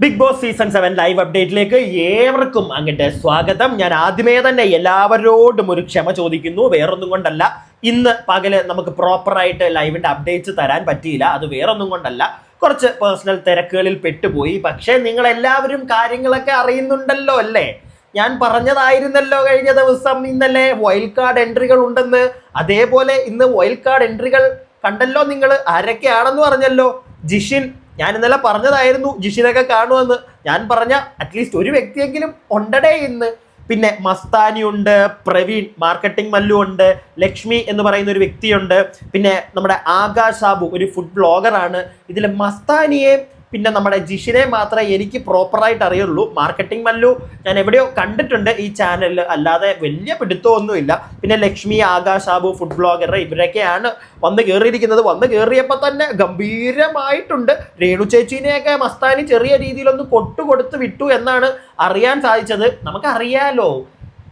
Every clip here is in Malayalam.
Bigg Boss season seven live അപ്ഡേറ്റിലേക്ക് ഏവർക്കും അങ്ങോട്ട് സ്വാഗതം. ഞാൻ ആദ്യമേ തന്നെ എല്ലാവരോടും ഒരു ക്ഷമ ചോദിക്കുന്നു. വേറൊന്നും കൊണ്ടല്ല. ഇന്ന് പകൽ നമുക്ക് പ്രോപ്പറായിട്ട് ലൈവിന്റെ അപ്ഡേറ്റ്സ് തരാൻ പറ്റിയില്ല. അത് വേറൊന്നും കൊണ്ടല്ല. കുറച്ച് പേഴ്സണൽ തിരക്കുകളിൽ പെട്ടുപോയി. പക്ഷേ നിങ്ങൾ എല്ലാവരും കാര്യങ്ങളൊക്കെ അറിയുന്നുണ്ടല്ലോ അല്ലേ? ഞാൻ പറഞ്ഞതായിരുന്നല്ലോ കഴിഞ്ഞ ദിവസം ഇന്നലെ വൈൽഡ് കാർഡ് എൻട്രികൾ ഉണ്ടെന്ന്. അതേപോലെ ഇന്ന് വൈൽഡ് കാർഡ് എൻട്രികൾ കണ്ടല്ലോ നിങ്ങൾ? ആരൊക്കെയാണെന്ന് പറഞ്ഞല്ലോ? ജിഷിൻ ഞാൻ ഇന്നലെ പറഞ്ഞതായിരുന്നു ജിഷിനൊക്കെ കാണുമെന്ന്. ഞാൻ പറഞ്ഞ അറ്റ്ലീസ്റ്റ് ഒരു വ്യക്തിയെങ്കിലും ഉണ്ടടേ ഇന്ന് പിന്നെ മസ്താനി ഉണ്ട് പ്രവീൺ മാർക്കറ്റിംഗ് മല്ലു ഉണ്ട് ലക്ഷ്മി എന്ന് പറയുന്ന ഒരു വ്യക്തിയുണ്ട്. പിന്നെ നമ്മുടെ ആകാശ് സാബു ഒരു ഫുഡ് ബ്ലോഗറാണ് ഇതിൽ മസ്താനിയെ പിന്നെ നമ്മുടെ ജിഷിനെ മാത്രമേ എനിക്ക് പ്രോപ്പറായിട്ട് അറിയുള്ളൂ. മാർക്കറ്റിംഗ് മല്ലു ഞാൻ എവിടെയോ കണ്ടിട്ടുണ്ട് ഈ ചാനലിൽ അല്ലാതെ വലിയ പിടുത്തമൊന്നുമില്ല. പിന്നെ ലക്ഷ്മി ആകാശ് ആബു ഫുഡ് ബ്ലോഗർ ഇവരൊക്കെയാണ് വന്ന് കയറിയിരിക്കുന്നത് വന്ന് കയറിയപ്പോൾ തന്നെ ഗംഭീരമായിട്ടുണ്ട്. രേണു ചേച്ചീനെയൊക്കെ മസ്താനി ചെറിയ രീതിയിലൊന്ന് കൊട്ടുകൊടുത്ത് വിട്ടു എന്നാണ് അറിയാൻ സാധിച്ചത്. നമുക്കറിയാലോ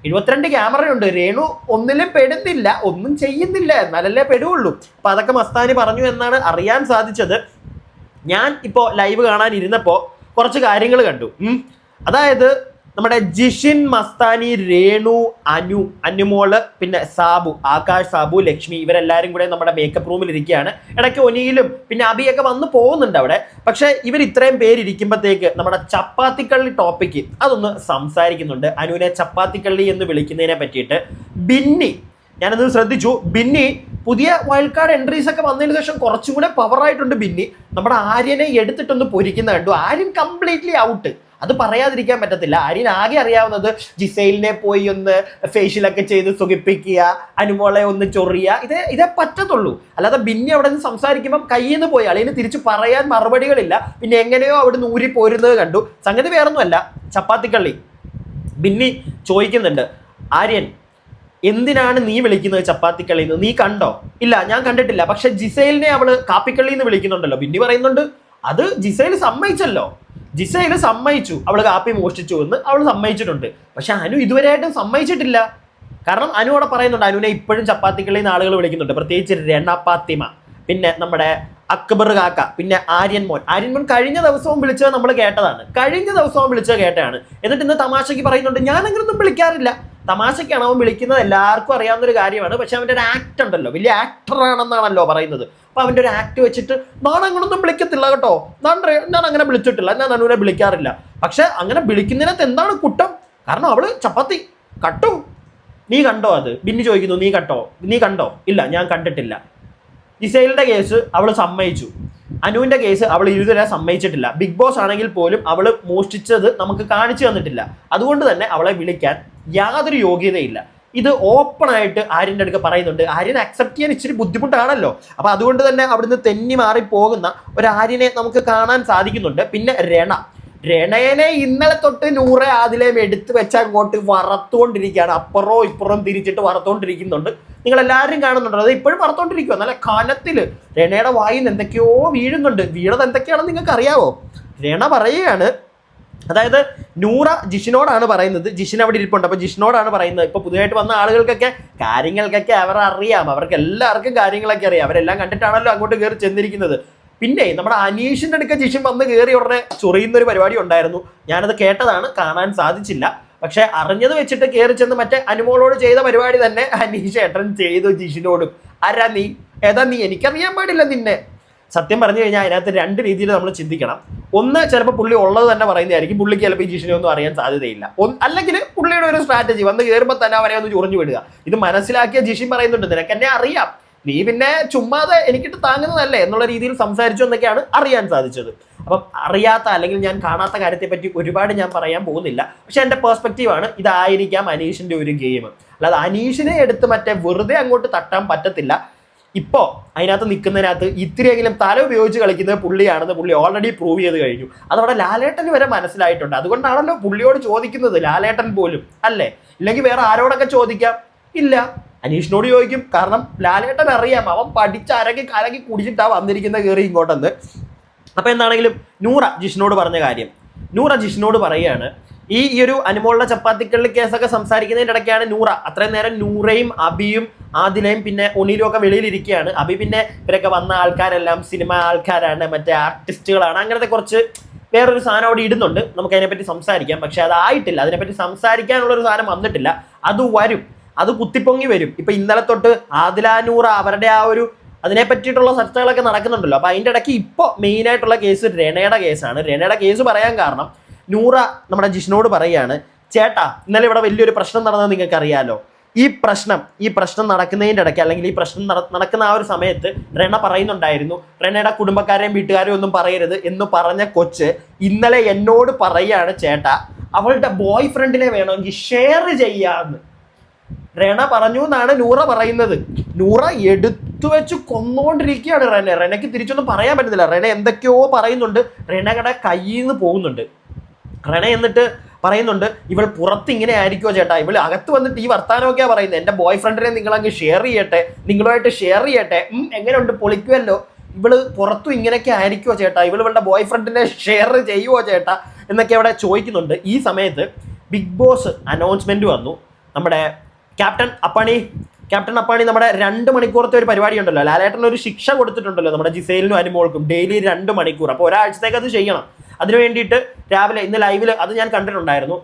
എഴുപത്തിരണ്ട് ക്യാമറയുണ്ട് രേണു ഒന്നിലും പെടുന്നില്ല ഒന്നും ചെയ്യുന്നില്ല എന്നാലല്ലേ പെടുകയുള്ളൂ അപ്പം അതൊക്കെ മസ്താനി പറഞ്ഞു എന്നാണ് അറിയാൻ സാധിച്ചത്. ഞാൻ ഇപ്പോൾ ലൈവ് കാണാൻ ഇരുന്നപ്പോൾ കുറച്ച് കാര്യങ്ങൾ കണ്ടു. അതായത് നമ്മുടെ ജിഷിൻ മസ്താനി രേണു അനു അനുമോൾ പിന്നെ സാബു ആകാശ് സാബു ലക്ഷ്മി ഇവരെല്ലാവരും കൂടെ നമ്മുടെ മേക്കപ്പ് റൂമിൽ ഇരിക്കുകയാണ്. ഇടയ്ക്ക് ഒനിയിലും പിന്നെ അബിയൊക്കെ വന്ന് പോകുന്നുണ്ട് അവിടെ. പക്ഷേ ഇവർ ഇത്രയും പേരിരിക്കുമ്പോഴത്തേക്ക് നമ്മുടെ ചപ്പാത്തിക്കള്ളി ടോപ്പിക്ക് അതൊന്ന് സംസാരിക്കുന്നുണ്ട്. അനുവിനെ ചപ്പാത്തിക്കള്ളി എന്ന് വിളിക്കുന്നതിനെ പറ്റിയിട്ട് ബിന്നി ഞാനത് ശ്രദ്ധിച്ചു. ബിന്നി പുതിയ വൈൽഡ് കാർഡ് എൻട്രീസ് ഒക്കെ വന്നതിന് ശേഷം കുറച്ചും കൂടെ പവർ ആയിട്ടുണ്ട് ബിന്നി. നമ്മുടെ ആര്യനെ എടുത്തിട്ടൊന്ന് പൊരിക്കുന്ന കണ്ടു. ആര്യൻ കംപ്ലീറ്റ്ലി ഔട്ട് അത് പറയാതിരിക്കാൻ പറ്റത്തില്ല. ആര്യൻ ആകെ അറിയാവുന്നത് ജിസൈലിനെ പോയി ഒന്ന് ഫേഷ്യലൊക്കെ ചെയ്ത് സുഖിപ്പിക്കുക അനുമോളെ ഒന്ന് ചൊറിയുക. ഇതേ ഇതേ പറ്റത്തുള്ളൂ. അല്ലാതെ ബിന്നി അവിടെ നിന്ന് സംസാരിക്കുമ്പം കയ്യിൽ നിന്ന് പോയി. അളിന് തിരിച്ച് പറയാൻ മറുപടികളില്ല. പിന്നെ എങ്ങനെയോ അവിടെ നിന്ന് ഊരി പോരുന്നത് കണ്ടു. സംഗതി വേറൊന്നുമല്ല. ചപ്പാത്തിക്കള്ളി. ബിന്നി ചോദിക്കുന്നുണ്ട് ആര്യൻ എന്തിനാണ് നീ വിളിക്കുന്നത് ചപ്പാത്തിക്കള്ളി എന്ന് നീ കണ്ടോ? ഇല്ല ഞാൻ കണ്ടിട്ടില്ല. പക്ഷെ ജിസൈലിനെ അവൾ കാപ്പിക്കള്ളി എന്ന് വിളിക്കുന്നുണ്ടല്ലോ. ബിന്നി പറയുന്നുണ്ട് അത് ജിസൈൽ സമ്മതിച്ചല്ലോ. ജിസൈൽ സമ്മതിച്ചു. അവൾ കാപ്പി മോഷ്ടിച്ചു എന്ന് അവൾ സമ്മതിച്ചിട്ടുണ്ട്. പക്ഷെ അനു ഇതുവരെയായിട്ടും സമ്മതിച്ചിട്ടില്ല. കാരണം അനു അവിടെ പറയുന്നുണ്ട് അനുവിനെ ഇപ്പോഴും ചപ്പാത്തിക്കള്ളി എന്ന് ആളുകൾ വിളിക്കുന്നുണ്ട്. പ്രത്യേകിച്ച് രണപ്പാത്തിമ പിന്നെ നമ്മുടെ അക്ബർ കാക്ക. പിന്നെ ആര്യൻ മോൻ. ആര്യൻ മോൻ കഴിഞ്ഞ ദിവസവും വിളിച്ചത് നമ്മൾ കേട്ടതാണ്. കഴിഞ്ഞ ദിവസവും വിളിച്ചത് കേട്ടതാണ്. എന്നിട്ട് ഇന്ന് തമാശയ്ക്ക് പറയുന്നുണ്ട് ഞാൻ വിളിക്കാറില്ല. തമാശയ്ക്കാണ് അവൻ വിളിക്കുന്നത്. എല്ലാവർക്കും അറിയാവുന്ന ഒരു കാര്യമാണ്. പക്ഷെ അവന്റെ ഒരു ആക്ട് ഉണ്ടല്ലോ. വലിയ ആക്ടറാണെന്നാണല്ലോ പറയുന്നത്. അപ്പൊ അവന്റെ ഒരു ആക്ട് വെച്ചിട്ട് ഞാൻ അങ്ങനൊന്നും വിളിക്കത്തില്ല കേട്ടോ. ഞാൻ ഞാൻ അങ്ങനെ വിളിച്ചിട്ടില്ല. ഞാൻ അനുവിനെ വിളിക്കാറില്ല. പക്ഷെ അങ്ങനെ വിളിക്കുന്നതിനകത്ത് എന്താണ് കുറ്റം? കാരണം അവൾ ചപ്പാത്തി കട്ടും. നീ കണ്ടോ അത്? ബിന്നി ചോദിക്കുന്നു നീ കട്ടോ നീ കണ്ടോ? ഇല്ല ഞാൻ കണ്ടിട്ടില്ല. ഇസൈലിന്റെ കേസ് അവൾ സമ്മതിച്ചു. അനുവിന്റെ കേസ് അവൾ ഇതുവരെ സമ്മതിച്ചിട്ടില്ല. ബിഗ് ബോസ് ആണെങ്കിൽ പോലും അവൾ മോഷ്ടിച്ചത് നമുക്ക് കാണിച്ചു തന്നിട്ടില്ല. അതുകൊണ്ട് തന്നെ അവളെ വിളിക്കാൻ യാതൊരു യോഗ്യതയില്ല. ഇത് ഓപ്പൺ ആയിട്ട് ആര്യന്റെ അടുക്ക പറയുന്നുണ്ട് ആര്യനെ അക്സെപ്റ്റ് ചെയ്യാൻ ഇച്ചിരി ബുദ്ധിമുട്ടാണല്ലോ. അപ്പോൾ അതുകൊണ്ട് തന്നെ അവിടുന്ന് തെന്നി മാറി പോകുന്ന ഒരു ആര്യനെ നമുക്ക് കാണാൻ സാധിക്കുന്നുണ്ട്. പിന്നെ രണ. രണയനെ ഇന്നലെ തൊട്ട് നൂറെ ആതിലേം എടുത്തു വെച്ച് അങ്ങോട്ട് വറത്തുകൊണ്ടിരിക്കുകയാണ്. അപ്പുറവും ഇപ്പുറം തിരിച്ചിട്ട് വറത്തുകൊണ്ടിരിക്കുന്നുണ്ട്. നിങ്ങൾ എല്ലാവരും കാണുന്നുണ്ട്. അത് ഇപ്പോഴും വറുത്തോണ്ടിരിക്കുക നല്ല കനത്തിൽ രണയുടെ വായിൽ എന്തൊക്കെയോ വീഴുന്നുണ്ട്. വീണത് എന്തൊക്കെയാണെന്ന് നിങ്ങൾക്ക് അറിയാവോ രണ പറയുകയാണ് അതായത് നൂറ ജിഷിനോടാണ് പറയുന്നത് ജിഷിൻ അവിടെ ഇരിപ്പുണ്ട്. അപ്പൊ ജിഷിനോടാണ് പറയുന്നത്. ഇപ്പൊ പുതിയതായിട്ട് വന്ന ആളുകൾക്കൊക്കെ കാര്യങ്ങൾക്കൊക്കെ അവർ അറിയാം. അവർക്ക് എല്ലാവർക്കും കാര്യങ്ങളൊക്കെ അറിയാം. അവരെല്ലാം കണ്ടിട്ടാണല്ലോ അങ്ങോട്ട് കയറി ചെന്നിരിക്കുന്നത്. പിന്നെ നമ്മുടെ അനീഷിന്റെ അടുക്ക ജിഷിൻ വന്ന് കയറി ഉടനെ ചൊറിയുന്ന ഒരു പരിപാടി ഉണ്ടായിരുന്നു. ഞാനത് കേട്ടതാണ് കാണാൻ സാധിച്ചില്ല. പക്ഷെ അറിഞ്ഞത് വെച്ചിട്ട് കയറി ചെന്ന് മറ്റേ അനുമോളോട് ചെയ്ത പരിപാടി തന്നെ അനീഷ് ഏട്ടൻ ചെയ്തു ജിഷിനോടും. ആരാ നീ? ഏതാ നീ? എനിക്കറിയാൻ പാടില്ല നിന്നെ. സത്യം പറഞ്ഞു കഴിഞ്ഞാൽ അതിനകത്ത് രണ്ട് രീതിയിൽ നമ്മൾ ചിന്തിക്കണം. ഒന്ന് ചിലപ്പോൾ പുള്ളി ഉള്ളത് തന്നെ പറയുന്നതായിരിക്കും. പുള്ളിക്ക് ചിലപ്പോൾ ഈ ജിഷിനെ ഒന്നും അറിയാൻ സാധ്യതയില്ല. അല്ലെങ്കിൽ പുള്ളിയുടെ ഒരു സ്ട്രാറ്റജി വന്ന് കയറുമ്പോൾ തന്നെ അവരെ ഒന്ന് ചൊറിഞ്ഞു വിടുക. ഇത് മനസ്സിലാക്കിയ ജിഷിൻ പറയുന്നുണ്ട് നിനക്ക് എന്നെ അറിയാം. നീ പിന്നെ ചുമ്മാതെ എനിക്കിട്ട് താങ്ങുന്നതല്ലേ? എന്നുള്ള രീതിയിൽ സംസാരിച്ചു എന്നൊക്കെയാണ് അറിയാൻ സാധിച്ചത്. അപ്പം അറിയാത്ത അല്ലെങ്കിൽ ഞാൻ കാണാത്ത കാര്യത്തെ പറ്റി ഒരുപാട് ഞാൻ പറയാൻ പോകുന്നില്ല. പക്ഷെ എന്റെ പേഴ്സ്പെക്റ്റീവാണ് ഇതായിരിക്കാം അനീഷിന്റെ ഒരു ഗെയിം അല്ലാതെ അനീഷിനെ എടുത്ത് മറ്റേ വെറുതെ അങ്ങോട്ട് തട്ടാൻ പറ്റത്തില്ല. ഇപ്പോ അതിനകത്ത് നിൽക്കുന്നതിനകത്ത് ഇത്തിരിയെങ്കിലും തല ഉപയോഗിച്ച് കളിക്കുന്നത് പുള്ളിയാണെന്ന് പുള്ളി ഓൾറെഡി പ്രൂവ് ചെയ്ത് കഴിഞ്ഞു. അതവിടെ ലാലേട്ടന് വരെ മനസ്സിലായിട്ടുണ്ട്. അതുകൊണ്ടാണല്ലോ പുള്ളിയോട് ചോദിക്കുന്നത് ലാലേട്ടൻ പോലും അല്ലേ? ഇല്ലെങ്കിൽ വേറെ ആരോടൊക്കെ ചോദിക്കാം? ഇല്ല. അനീഷിനോട് ചോദിക്കും. കാരണം ലാലേട്ടൻ അറിയാം അവൻ പഠിച്ച് അരക്കി കലകി കുടിച്ചിട്ടാണ് വന്നിരിക്കുന്ന കയറി ഇങ്ങോട്ടെന്ന്. അപ്പോൾ എന്താണെങ്കിലും നൂറ ജിഷിനോട് പറഞ്ഞ കാര്യം. നൂറ ജിഷിനോട് പറയാണ് ഈ ഈ ഒരു അനുമോളുടെ ചപ്പാത്തിക്കള്ളി കേസൊക്കെ സംസാരിക്കുന്നതിന്റെ ഇടയ്ക്കാണ് നൂറ. അത്രയും നേരം നൂറയും അബിയും ആദിലയും പിന്നെ ഒണീലും ഒക്കെ വെളിയിലിരിക്കുകയാണ്. അബി പിന്നെ ഇവരൊക്കെ വന്ന ആൾക്കാരെല്ലാം സിനിമ ആൾക്കാരാണ് മറ്റേ ആർട്ടിസ്റ്റുകളാണ്. അങ്ങനത്തെ കുറച്ച് വേറൊരു സാധനം അവിടെ ഇടുന്നുണ്ട്. നമുക്ക് അതിനെപ്പറ്റി സംസാരിക്കാം. പക്ഷെ അതായിട്ടില്ല. അതിനെപ്പറ്റി സംസാരിക്കാനുള്ള ഒരു സാധനം വന്നിട്ടില്ല. അത് വരും. അത് കുത്തിപ്പൊങ്ങി വരും. ഇപ്പൊ ഇന്നലെ തൊട്ട് ആദിലാനൂർ അവരുടെ ആ ഒരു അതിനെ പറ്റിയിട്ടുള്ള ചർച്ചകളൊക്കെ നടക്കുന്നുണ്ടല്ലോ. അപ്പൊ അതിന്റെ ഇടയ്ക്ക് ഇപ്പോൾ മെയിൻ ആയിട്ടുള്ള കേസ് രണയുടെ കേസാണ്. രണയുടെ കേസ് പറയാൻ കാരണം നൂറ നമ്മുടെ ജിഷ്ണോട് പറയുകയാണ് ചേട്ടാ ഇന്നലെ ഇവിടെ വലിയൊരു പ്രശ്നം നടന്നത് നിങ്ങൾക്ക് അറിയാലോ ഈ പ്രശ്നം ഈ പ്രശ്നം നടക്കുന്നതിന്റെ ഇടയ്ക്ക് അല്ലെങ്കിൽ ഈ പ്രശ്നം നടക്കുന്ന ആ ഒരു സമയത്ത് റെണ പറയുന്നുണ്ടായിരുന്നു റെണയുടെ കുടുംബക്കാരെയും വീട്ടുകാരെയും ഒന്നും പറയരുത് എന്ന് പറഞ്ഞ കൊച്ച് ഇന്നലെ എന്നോട് പറയുകയാണ് ചേട്ടാ അവളുടെ ബോയ് ഫ്രണ്ടിനെ വേണമെങ്കിൽ ഷെയർ ചെയ്യാന്ന്. റെണ പറഞ്ഞു എന്നാണ് നൂറ പറയുന്നത്. നൂറ എടുത്തു വെച്ച് കൊന്നുകൊണ്ടിരിക്കുകയാണ് റെന. റെനയ്ക്ക് തിരിച്ചൊന്നും പറയാൻ പറ്റുന്നില്ല റെന എന്തൊക്കെയോ പറയുന്നുണ്ട്. റെനയുടെ കയ്യിൽ നിന്ന് പോകുന്നുണ്ട്. റെന എന്നിട്ട് പറയുന്നുണ്ട് ഇവൾ പുറത്ത് ഇങ്ങനെ ആയിരിക്കുമോ ചേട്ടാ? ഇവൾ അകത്ത് വന്നിട്ട് ഈ വർത്താനമൊക്കെയാ പറയുന്നത്. എന്റെ ബോയ് ഫ്രണ്ടിനെ നിങ്ങൾ അങ്ങ് ഷെയർ ചെയ്യട്ടെ നിങ്ങളുമായിട്ട് ഷെയർ ചെയ്യട്ടെ. എങ്ങനെയുണ്ട്? പൊളിക്കുമല്ലോ ഇവൾ പുറത്തും ഇങ്ങനെയൊക്കെ ആയിരിക്കുമോ ചേട്ടാ? ഇവൾ ഇവളുടെ ബോയ് ഫ്രണ്ടിനെ ഷെയർ ചെയ്യുമോ ചേട്ടാ? എന്നൊക്കെ അവിടെ ചോദിക്കുന്നുണ്ട്. ഈ സമയത്ത് ബിഗ് ബോസ് അനൗൺസ്മെന്റ് വന്നു. നമ്മുടെ ക്യാപ്റ്റൻ അപ്പാണി ക്യാപ്റ്റൻ അപ്പാണി നമ്മുടെ രണ്ട് മണിക്കൂറത്തെ ഒരു പരിപാടി ഉണ്ടല്ലോ ലാലേട്ടൻ ഒരു ശിക്ഷ കൊടുത്തിട്ടുണ്ടല്ലോ നമ്മുടെ ജിസൈലിനും അനുമോൾക്കും. ഡെയിലി രണ്ട് മണിക്കൂർ. അപ്പോൾ ഒരാഴ്ചത്തേക്ക് അത് ചെയ്യണം. അതിന് വേണ്ടിയിട്ട് രാവിലെ ഇന്ന് ലൈവിൽ അത് ഞാൻ കണ്ടിട്ടുണ്ടായിരുന്നു.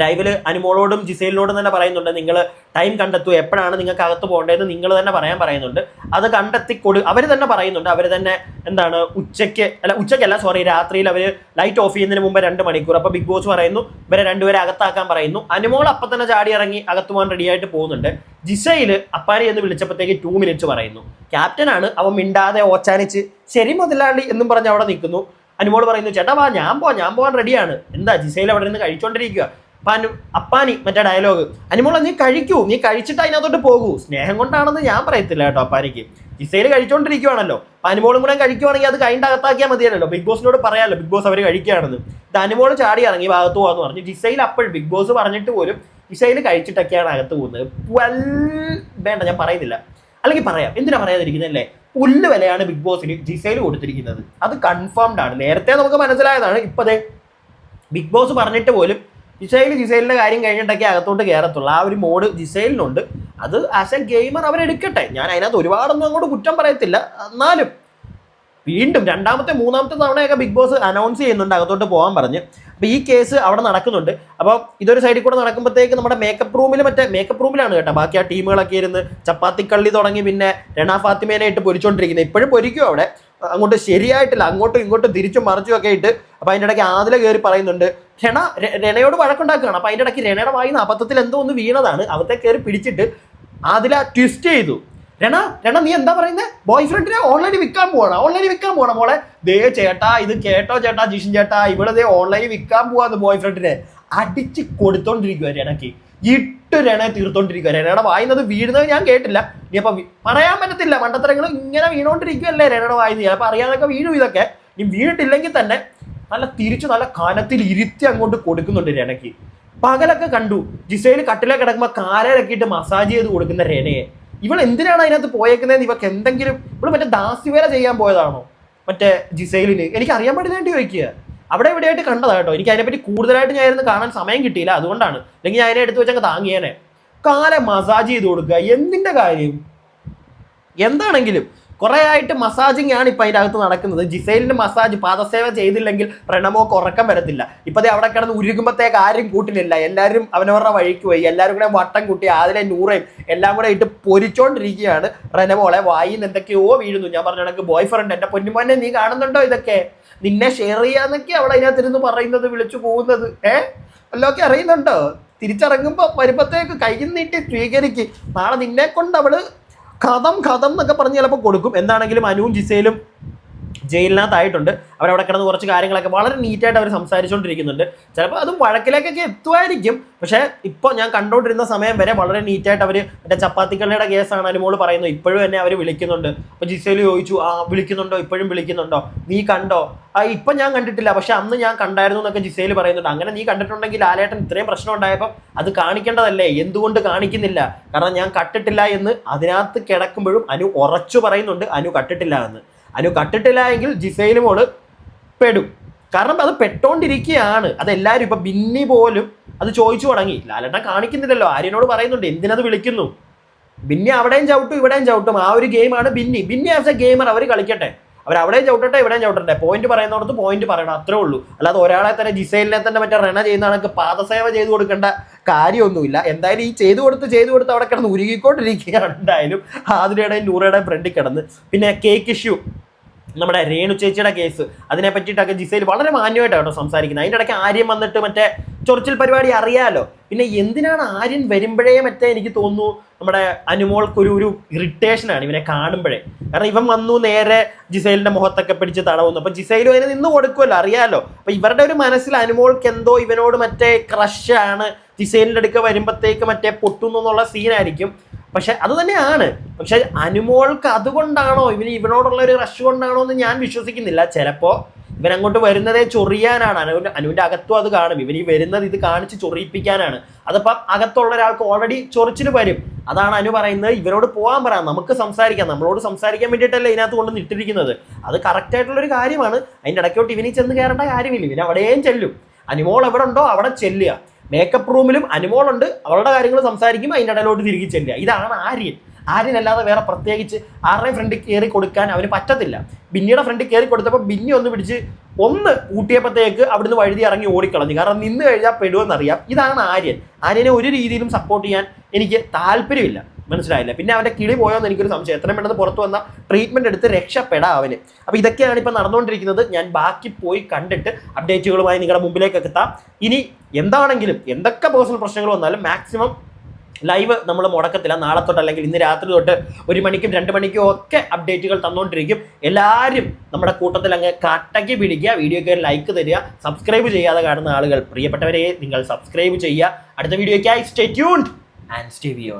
ലൈവിൽ അനുമോളോടും ജിസൈലിനോടും തന്നെ പറയുന്നുണ്ട് നിങ്ങൾ ടൈം കണ്ടെത്തൂ എപ്പോഴാണ് നിങ്ങൾക്ക് അകത്ത് പോകേണ്ടതെന്ന് നിങ്ങൾ തന്നെ പറയാൻ പറയുന്നുണ്ട്. അത് കണ്ടെത്തി കൊടു അവർ തന്നെ പറയുന്നുണ്ട് അവർ തന്നെ എന്താണ് ഉച്ചയ്ക്ക് അല്ല ഉച്ചയ്ക്കല്ല സോറി രാത്രിയിൽ അവർ ലൈറ്റ് ഓഫ് ചെയ്യുന്നതിന് മുമ്പ് രണ്ട് മണിക്കൂർ. അപ്പോൾ ബിഗ് ബോസ് പറയുന്നു ഇവരെ രണ്ടുപേരെ അകത്താക്കാൻ പറയുന്നു. അനുമോൾ അപ്പം തന്നെ ചാടി ഇറങ്ങി അകത്ത് പോകാൻ റെഡി ആയിട്ട് പോകുന്നുണ്ട്. ജിസയിൽ അപ്പാരി എന്ന് വിളിച്ചപ്പോഴത്തേക്ക് ടു മിനിറ്റ്സ് പറയുന്നു. ക്യാപ്റ്റനാണ് അവൻ മിണ്ടാതെ ഓച്ചാനിച്ച് ശരി മുതലാളി എന്നും പറഞ്ഞ് അവിടെ നിൽക്കുന്നു. അനുമോൾ പറയുന്നു ചേട്ടാ വാ ഞാൻ പോവാം ഞാൻ പോകാൻ റെഡിയാണ്. എന്താ ജിസയിൽ അവിടെ നിന്ന് കഴിച്ചോണ്ടിരിക്കുക അപ്പൊ അനു അപ്പാനി മറ്റേ ഡയലോഗ് അനുമോള നീ കഴിക്കൂ നീ കഴിച്ചിട്ട് അതിനകത്തോട്ട് പോകൂ. സ്നേഹം കൊണ്ടാണെന്ന് ഞാൻ പറയത്തില്ല കേട്ടോ അപ്പാനിക്ക് ജിസയിൽ കഴിച്ചോണ്ടിരിക്കുവാണല്ലോ. അനുമോളും കൂടെ കഴിക്കുവാണെങ്കിൽ അത് കഴിഞ്ഞ അകത്താക്കിയാൽ മതിയല്ലോ. ബിഗ് ബോസിനോട് പറയാമല്ലോ ബിഗ് ബോസ് അവർ കഴിക്കുകയാണെന്ന്. ഇത് അനുമോൾ ചാടി ഇറങ്ങി ഭാഗത്ത് പോകാന്ന് പറഞ്ഞു. ജിസയിൽ അപ്പോൾ ബിഗ് ബോസ് പറഞ്ഞിട്ട് പോലും ജിസയിൽ കഴിച്ചിട്ടൊക്കെയാണ് അകത്ത് പോകുന്നത്. വെൽ വേണ്ട ഞാൻ പറയുന്നില്ല. അല്ലെങ്കിൽ പറയാം. എന്തിനാ പറയാതിരിക്കുന്നത് അല്ലേ? പുല്ല് വിലയാണ് ബിഗ് ബോസിന് ജിസയിൽ കൊടുത്തിരിക്കുന്നത്. അത് കൺഫേംഡ് ആണ്. നേരത്തെ നമുക്ക് മനസ്സിലായതാണ്. ഇപ്പതേ ബിഗ് ബോസ് പറഞ്ഞിട്ട് പോലും ജിസൈൽ ജിസൈലിന്റെ കാര്യം കഴിഞ്ഞിട്ടൊക്കെ അകത്തോട്ട് കയറത്തുള്ളൂ ആ ഒരു മോഡ് ജിസൈലിനുണ്ട് അത് ആസ് എ ഗെയിമർ അവരെടുക്കട്ടെ. ഞാൻ അതിനകത്ത് ഒരുപാടൊന്നും അങ്ങോട്ട് കുറ്റം പറയത്തില്ല. എന്നാലും വീണ്ടും രണ്ടാമത്തെ മൂന്നാമത്തെ തവണയൊക്കെ ബിഗ് ബോസ് അനൗൺസ് ചെയ്യുന്നുണ്ട്. അകത്തോട്ട് പോകാൻ പറഞ്ഞ്. അപ്പോൾ ഈ കേസ് അവിടെ നടക്കുന്നുണ്ട്. അപ്പോൾ ഇതൊരു സൈഡിൽ കൂടെ നടക്കുമ്പോഴത്തേക്ക് നമ്മുടെ മേക്കപ്പ് റൂമിൽ മറ്റേ മേക്കപ്പ് റൂമിലാണ് കേട്ടോ. ബാക്കി ആ ടീമുകളൊക്കെ ഇരുന്ന് ചപ്പാത്തിക്കള്ളി തുടങ്ങി പിന്നെ രണാ ഫാത്തിമേനെ ഇട്ട് പൊരിച്ചോണ്ടിരിക്കുന്നത്. ഇപ്പോഴും പൊരിക്കും അവിടെ. അങ്ങോട്ട് ശരിയായിട്ടില്ല. അങ്ങോട്ടും ഇങ്ങോട്ടും തിരിച്ചും മറിച്ചും ഒക്കെ ഇട്ട് അപ്പോൾ അതിന്റെ ഇടയ്ക്ക് ആദില കയറി പറയുന്നുണ്ട് രണ രണയോട് വഴക്കുണ്ടാക്കുകയാണ്. അപ്പോൾ അതിന്റെ ഇടയ്ക്ക് രണയുടെ വായിന്ന് അബദ്ധത്തിൽ എന്തോ ഒന്ന് വീണതാണ്. അവത്തെ കയറി പിടിച്ചിട്ട് ആദില ട്വിസ്റ്റ് ചെയ്തു. രണ രണ നീ എന്താ പറയുന്നത് ബോയ് ഫ്രണ്ടിനെ ഓൺലൈനിൽ വിൽക്കാൻ പോവാണ്. ഓൺലൈനിൽ വിൽക്കാൻ പോകണം മോളെ. ദേ ചേട്ടാ ഇത് കേട്ടോ ചേട്ടാ ജിഷൻ ചേട്ടാ. ഇവിടെ ദേ ഓൺലൈനിൽ വിൽക്കാൻ പോവാന്ന് ബോയ് ഫ്രണ്ടിനെ അടിച്ച് കൊടുത്തോണ്ടിരിക്കുക രണയ്ക്ക് ഇട്ട് രണ തീർത്തോണ്ടിരിക്കുക രണയുടെ വായുന്നത് വീഴുന്നത് ഞാൻ കേട്ടില്ല. നീ അപ്പൊ പറയാൻ പറ്റത്തില്ല. മണ്ടത്തരങ്ങൾ ഇങ്ങനെ വീണോണ്ടിരിക്കുകയല്ലേ രണയുടെ വായുന്നത് അപ്പം അറിയാതൊക്കെ വീഴും ഇതൊക്കെ. നീ വീണിട്ടില്ലെങ്കിൽ തന്നെ നല്ല തിരിച്ചു നല്ല കനത്തിൽ ഇരുത്തി അങ്ങോട്ട് കൊടുക്കുന്നുണ്ട് രണയ്ക്ക് പകലൊക്കെ കണ്ടു. ജിസയിൽ കട്ടിലെ കിടക്കുമ്പോൾ കാലയിലൊക്കെ ഇട്ട് മസാജ് ചെയ്ത് കൊടുക്കുന്ന രേനയെ. ഇവൾ എന്തിനാണ് അതിനകത്ത് പോയേക്കുന്നതെന്ന് ഇവക്ക് എന്തെങ്കിലും ഇവൾ മറ്റേ ദാസ്യവേല ചെയ്യാൻ പോയതാണോ? മറ്റേ ജിസൈലിന് എനിക്ക് അറിയാൻ പറ്റുന്നതായിട്ട് ചോദിക്കുക. അവിടെ എവിടെയായിട്ട് കണ്ടതാ കേട്ടോ? എനിക്ക് അതിനെപ്പറ്റി കൂടുതലായിട്ട് ഞാൻ ഇരുന്ന് കാണാൻ സമയം കിട്ടിയില്ല. അതുകൊണ്ടാണ്. അല്ലെങ്കിൽ ഞാൻ അതിനെ എടുത്ത് വെച്ചങ്ങ് താങ്ങിയേനെ. കാലെ മസാജ് ചെയ്ത് കൊടുക്കുക. എന്തിന്റെ കാര്യം? എന്താണെങ്കിലും കുറെ ആയിട്ട് മസാജിങ് ആണ് ഇപ്പൊ അതിന്റെ അകത്ത് നടക്കുന്നത്. ജിസൈലിന്റെ മസാജ് പാദസേവ ചെയ്തില്ലെങ്കിൽ പ്രണമോക്ക് ഉറക്കം വരത്തില്ല. ഇപ്പൊ അവിടെ കിടന്ന് ഉരുകുമ്പോഴത്തേക്ക് ആരും കൂട്ടിലില്ല എല്ലാവരും അവനവരുടെ വഴിക്ക് പോയി. എല്ലാവരും കൂടെ വട്ടം കൂട്ടി അതിലെ നൂറയും എല്ലാം കൂടെ ഇട്ട് പൊരിച്ചോണ്ടിരിക്കുകയാണ് റെനമോളെ നിന്ന് എന്തൊക്കെയോ വീഴുന്നു. ഞാൻ പറഞ്ഞ കണക്ക് ബോയ് ഫ്രണ്ട് എന്റെ പൊന്നുമോനെ നീ കാണുന്നുണ്ടോ ഇതൊക്കെ? നിന്നെ ഷെയർ ചെയ്യാന്നൊക്കെ അവൾ അതിനകത്തിരുന്ന് പറയുന്നത് വിളിച്ചു പോകുന്നത്. ഏ? വല്ലതൊക്കെ അറിയുന്നുണ്ടോ? തിരിച്ചിറങ്ങുമ്പോ വരുമ്പത്തേക്ക് കൈ നീട്ടി സ്വീകരിക്കും. നാളെ നിന്നെ കൊണ്ട് അവൾ കഥം കഥം എന്നൊക്കെ പറഞ്ഞ് ചിലപ്പോൾ കൊടുക്കും. എന്താണെങ്കിലും അനുവും ജിസയിലും ജയിലിനകത്തായിട്ടുണ്ട്. അവരവിടെ കിടന്ന് കുറച്ച് കാര്യങ്ങളൊക്കെ വളരെ നീറ്റായിട്ട് അവർ സംസാരിച്ചുകൊണ്ടിരിക്കുന്നുണ്ട് ചിലപ്പോൾ അതും വഴക്കിലേക്കൊക്കെ എത്തുമായിരിക്കും. പക്ഷേ ഇപ്പോൾ ഞാൻ കണ്ടുകൊണ്ടിരുന്ന സമയം വരെ വളരെ നീറ്റായിട്ട് അവർ മറ്റേ ചപ്പാത്തിക്കള്ളിയുടെ കേസാണ് അനുമോൾ പറയുന്നത് ഇപ്പോഴും എന്നെ അവർ വിളിക്കുന്നുണ്ട്. അപ്പോൾ ജിസയിൽ ചോദിച്ചു ആ വിളിക്കുന്നുണ്ടോ? ഇപ്പോഴും വിളിക്കുന്നുണ്ടോ? നീ കണ്ടോ? ആ ഇപ്പം ഞാൻ കണ്ടിട്ടില്ല. പക്ഷെ അന്ന് ഞാൻ കണ്ടായിരുന്നു എന്നൊക്കെ ജിസയിൽ പറയുന്നുണ്ട്. അങ്ങനെ നീ കണ്ടിട്ടുണ്ടെങ്കിൽ ലാലേട്ടൻ ഇത്രയും പ്രശ്നം ഉണ്ടായപ്പോൾ അത് കാണിക്കേണ്ടതല്ലേ? എന്തുകൊണ്ട് കാണിക്കുന്നില്ല? കാരണം ഞാൻ കട്ടിട്ടില്ല എന്ന് അതിനകത്ത് കിടക്കുമ്പോഴും അനു ഉറച്ചു പറയുന്നുണ്ട് അനു കട്ടിട്ടില്ല എന്ന്. അനു കട്ടിട്ടില്ല എങ്കിൽ ജിസയിലും ഓൾ പെടും. കാരണം അത് പെട്ടോണ്ടിരിക്കുകയാണ് അതെല്ലാവരും ഇപ്പൊ ബിന്നി പോലും അത് ചോദിച്ചു തുടങ്ങി. ലാലേട്ടൻ കാണിക്കുന്നില്ലല്ലോ. ആര്യനോട് പറയുന്നുണ്ട് എന്തിനത് വിളിക്കുന്നു? ബിന്നി അവിടെയും ചവിട്ടും ഇവിടെയും ചവിട്ടും. ആ ഒരു ഗെയിമാണ് Binny. Binny as a gamer അവർ കളിക്കട്ടെ. അവർ അവിടെയും ചവിട്ടട്ടെ ഇവിടെയും ചവിട്ടട്ടെ. പോയിന്റ് പറയുന്നിടത്ത് പോയിന്റ് പറയണം അത്രേ ഉള്ളൂ. അല്ലാതെ ഒരാളെ തന്നെ ജിസൈലിനെ തന്നെ മറ്റേ റണ ചെയ്യുന്ന കണക്ക് പാദസേവ ചെയ്തു കൊടുക്കേണ്ട കാര്യമൊന്നുമില്ല. എന്തായാലും ഈ ചെയ്തു കൊടുത്ത് ചെയ്തു കൊടുത്ത് അവിടെ കിടന്ന് ഉരുകിക്കൊണ്ടിരിക്കുകയാണ്. എന്തായാലും ആതിരയുടെയും നൂറയുടെയും ഫ്രണ്ടിൽ കിടന്ന്. പിന്നെ കേക്ക് ഇഷ്യൂ നമ്മുടെ രേണു ചേച്ചിയുടെ കേസ്. അതിനെ പറ്റിയിട്ടൊക്കെ ജിസയിൽ വളരെ മാന്യമായിട്ടാണ് കേട്ടോ സംസാരിക്കുന്നത്. അതിന്റെ ഇടയ്ക്ക് ആര്യം വന്നിട്ട് മറ്റേ ചൊറിച്ചിൽ പരിപാടി അറിയാലോ? പിന്നെ എന്തിനാണ് ആര്യൻ വരുമ്പോഴേ മറ്റേ എനിക്ക് തോന്നുന്നു നമ്മുടെ അനുമോൾക്കൊരു ഒരു ഇറിറ്റേഷനാണ് ഇവനെ കാണുമ്പോഴേ. കാരണം ഇവൻ വന്നു നേരെ ജിസൈലിന്റെ മുഖത്തൊക്കെ പിടിച്ച് തടവുന്നു. അപ്പം ജിസൈലും അതിനെ നിന്ന് കൊടുക്കുമല്ലോ അറിയാലോ? അപ്പോൾ ഇവരുടെ ഒരു മനസ്സിൽ അനുമോൾക്ക് എന്തോ ഇവനോട് മറ്റേ ക്രഷാണ് ജിസൈലിന്റെ അടുക്ക വരുമ്പോഴത്തേക്ക് മറ്റേ പൊട്ടുന്നു എന്നുള്ള സീനായിരിക്കും പക്ഷെ അത് തന്നെയാണ്. പക്ഷെ അനുമോൾക്ക് അതുകൊണ്ടാണോ? ഇവന് ഇവനോടുള്ള ഒരു റഷ് കൊണ്ടാണോ എന്ന് ഞാൻ വിശ്വസിക്കുന്നില്ല. ചിലപ്പോ ഇവൻ അങ്ങോട്ട് വരുന്നതേ ചൊറിയാനാണ്. അനുവിന്റെ അനുവിന്റെ അകത്തും അത് കാണും. ഇവൻ ഈ വരുന്നത് ഇത് കാണിച്ച് ചൊറിയിപ്പിക്കാനാണ്. അതിപ്പം അകത്തുള്ള ഒരാൾക്ക് ഓൾറെഡി ചൊറിച്ചിന് വരും. അതാണ് അനു പറയുന്നത്. ഇവരോട് പോകാൻ പറയാം. നമുക്ക് സംസാരിക്കാം. നമ്മളോട് സംസാരിക്കാൻ വേണ്ടിയിട്ടല്ലേ ഇതിനകത്ത് കൊണ്ട് നിട്ടിരിക്കുന്നത്. അത് കറക്റ്റായിട്ടുള്ളൊരു കാര്യമാണ്. അതിന്റെ ഇടയ്ക്കോട്ട് ഇവനീ ചെന്ന് കയറേണ്ട കാര്യമില്ല. ഇവൻ അവിടെയും ചെല്ലും. അനുമോൾ എവിടെ ഉണ്ടോ അവിടെ ചെല്ലുക. മേക്കപ്പ് റൂമിലും അനുമോളുണ്ട് അവളുടെ കാര്യങ്ങൾ സംസാരിക്കും അതിന്റെ ഇടയിലോട്ട് തിരികെ ചെല്ലുക. ഇതാണ് ആര്യൻ. അല്ലാതെ വേറെ പ്രത്യേകിച്ച് ആരുടെയും ഫ്രണ്ടിൽ കയറി കൊടുക്കാൻ അവന് പറ്റത്തില്ല. ബിന്നിയുടെ ഫ്രണ്ടിൽ കയറി കൊടുത്തപ്പോൾ ബിന്നി ഒന്ന് പിടിച്ച് ഒന്ന് കൂട്ടിയപ്പോഴത്തേക്ക് അവിടുന്ന് വഴുതി ഇറങ്ങി ഓടിക്കളഞ്ഞു. കാരണം നിന്ന് കഴിഞ്ഞാൽ പെടുമെന്നറിയാം ഇതാണ് ആര്യൻ. ആര്യനെ ഒരു രീതിയിലും സപ്പോർട്ട് ചെയ്യാൻ എനിക്ക് താല്പര്യമില്ല. മനസ്സിലായില്ല. പിന്നെ അവന്റെ കിളി പോയോന്ന് എനിക്കൊരു സംശയം. എത്രയും പെട്ടെന്ന് പുറത്തു വന്ന ട്രീറ്റ്മെന്റ് എടുത്ത് രക്ഷപ്പെടാം അവന്. അപ്പൊ ഇതൊക്കെയാണ് ഇപ്പൊ നടന്നുകൊണ്ടിരിക്കുന്നത്. ഞാൻ ബാക്കി പോയി കണ്ടിട്ട് അപ്ഡേറ്റുകളുമായി നിങ്ങളുടെ മുമ്പിലേക്ക് എത്താം. ഇനി എന്താണെങ്കിലും എന്തൊക്കെ പേഴ്സണൽ പ്രശ്നങ്ങൾ വന്നാലും മാക്സിമം ലൈവ് നമ്മൾ മുടക്കത്തില്ല. നാളെ തൊട്ട് അല്ലെങ്കിൽ ഇന്ന് രാത്രി തൊട്ട് ഒരു മണിക്കും രണ്ട് മണിക്കും ഒക്കെ അപ്ഡേറ്റുകൾ തന്നുകൊണ്ടിരിക്കും എല്ലാവരും നമ്മുടെ കൂട്ടത്തിൽ അങ്ങ് കട്ടക്കി പിടിക്കുക. വീഡിയോക്ക് ലൈക്ക് തരിക. സബ്സ്ക്രൈബ് ചെയ്യാതെ കാണുന്ന ആളുകൾ പ്രിയപ്പെട്ടവരെ നിങ്ങൾ സബ്സ്ക്രൈബ് ചെയ്യുക. അടുത്ത വീഡിയോയ്ക്കായി സ്റ്റേ ട്യൂൺഡ് ആൻഡ് സ്റ്റേ വിയോൺ